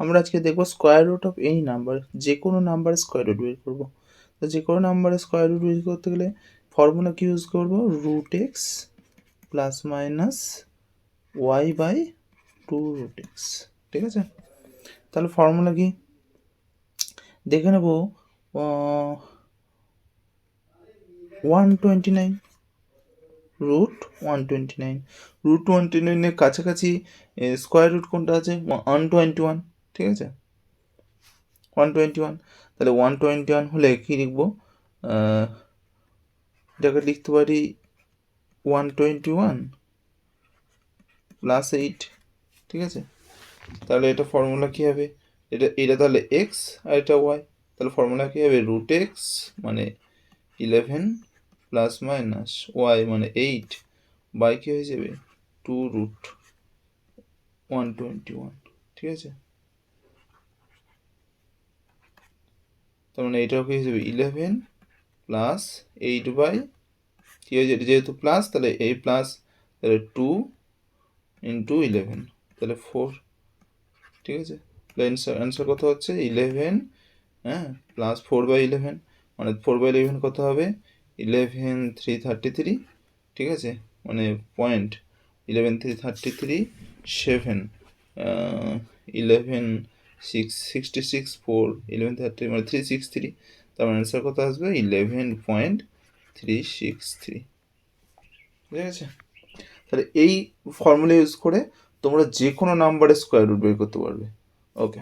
আমরা আজকে দেখব square root of any number যে কোনো নাম্বারের স্কোয়ার রুট বের করব। তো যে কোনো নাম্বারের স্কোয়ার রুট বের করতে গেলে ফর্মুলা কি ইউজ করব? Root x plus minus y by two root x ঠিক আছে? তাহলে ফর্মুলা কি? দেখে নেব one twenty nine root one twenty nine root twenty নাইনের কাছাকাছি স্কোয়ার রুট কোনটা আছে? ওয়ান টোয়েন্টি ওয়ান ঠিক আছে? ওয়ান টোয়েন্টি ওয়ান তাহলে ওয়ান টোয়েন্টি ওয়ান হলে কী লিখব? এটাকে লিখতে পারি one twenty one plus eight ঠিক আছে? তাহলে এটা ফর্মুলা কী হবে? এটা এটা তাহলে এক্স আর এটা ওয়াই তাহলে ফর্মুলা কী হবে? রুট এক্স মানে ইলেভেন প্লাস মাইনাস ওয়াই মানে এইট বাই কী হয়ে যাবে? Two root one twenty one ঠিক আছে? তার মানে এটাও কি যাবে? ইলেভেন প্লাস এইট বাই কী হয়ে যাবে? যেহেতু প্লাস তাহলে এই প্লাস তাহলে টু ইন্টু ইলেভেন তাহলে ফোর ঠিক আছে? তাহলে অ্যান্সার অ্যান্সার কত হচ্ছে? ইলেভেন হ্যাঁ? প্লাস ফোর বাই ইলেভেন মানে ফোর বাই ইলেভেন কত হবে? ইলেভেন থ্রি থার্টি থ্রি ঠিক আছে? মানে point eleven three thirty three seven eleven six sixty six four eleven thirty three six three তার মানে অ্যান্সার কত আসবে? Eleven point three six three ঠিক আছে তাহলে এই ফর্মুলা ইউজ করে তোমরা যে কোনো নাম্বারের স্কোয়ার রুট বের করতে পারবে। ওকে